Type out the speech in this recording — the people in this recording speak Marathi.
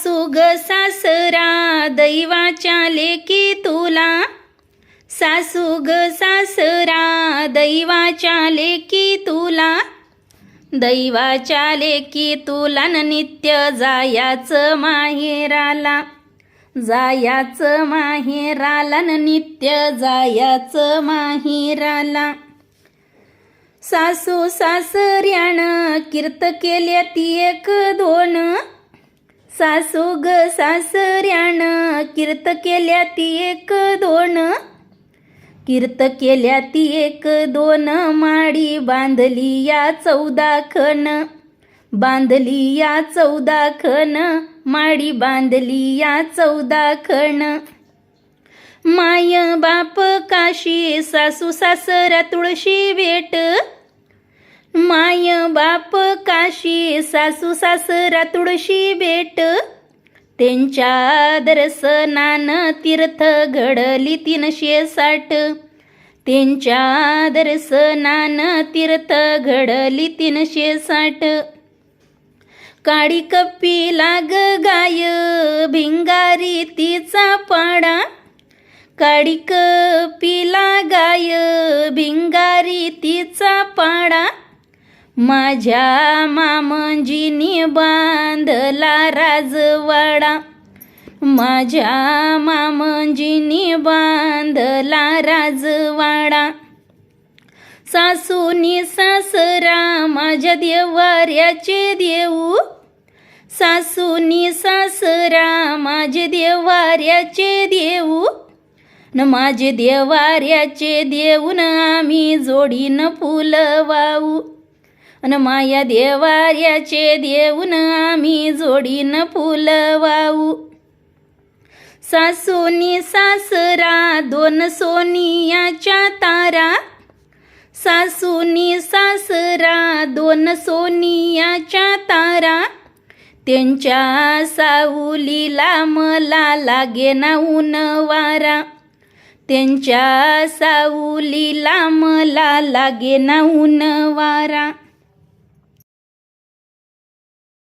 सासू ग सासरा दैवाच्या लेकी तुला. सासू ग सासरा दैवाच्या लेकी तुला. दैवाच्या लेकी तुला न नित्य जायाचं माहेराला. जायाचं माहेराला न नित्य जायाचं माहेराला. सासू सासऱ्यानं कीर्त केल्या ती एक दोन. सासू ग सासऱ्यानं कीर्त केल्या ती एक दोन. कीर्त केल्या ती एक दोन माडी बांधली या चौदा खण बांधली या चौदा खण माडी बांधली या चौदा खण माय बाप काशी सासू सासरा तुळशी भेट माय बाप काशी सासू सासरा तुळशी भेट. त्यांच्या दर्शनान तीर्थ घडली तीनशे साठ. त्यांच्या दर्शनान तीर्थ घडली तीनशे साठ. काळी कप्पी लाग गाय भिंगारी तिचा पाडा. काळी कपिला गाय भिंगारी तिचा पाडा. माझ्या मामंजीनी बांधला राजवाडा. माझ्या मामंजीनी बांधला राजवाडा. सासूनी सासरा माझ्या देवाऱ्याचे देऊ. सासूनी सासरा माझे देवाऱ्याचे देऊ. न माझे देवाऱ्याचे देऊन आम्ही जोडीनं फुलवाऊ अन माया देवार्याचे देऊन आम्ही जोडीनं फुल वाऊ सासूनी सासरा दोन सोनियाच्या तारा. सासूनी सासरा दोन सोनियाच्या तारा. त्यांच्या साऊलीला मला लागे ना ऊन वारा. त्यांच्या साऊलीला मला लागे ना ऊन वारा.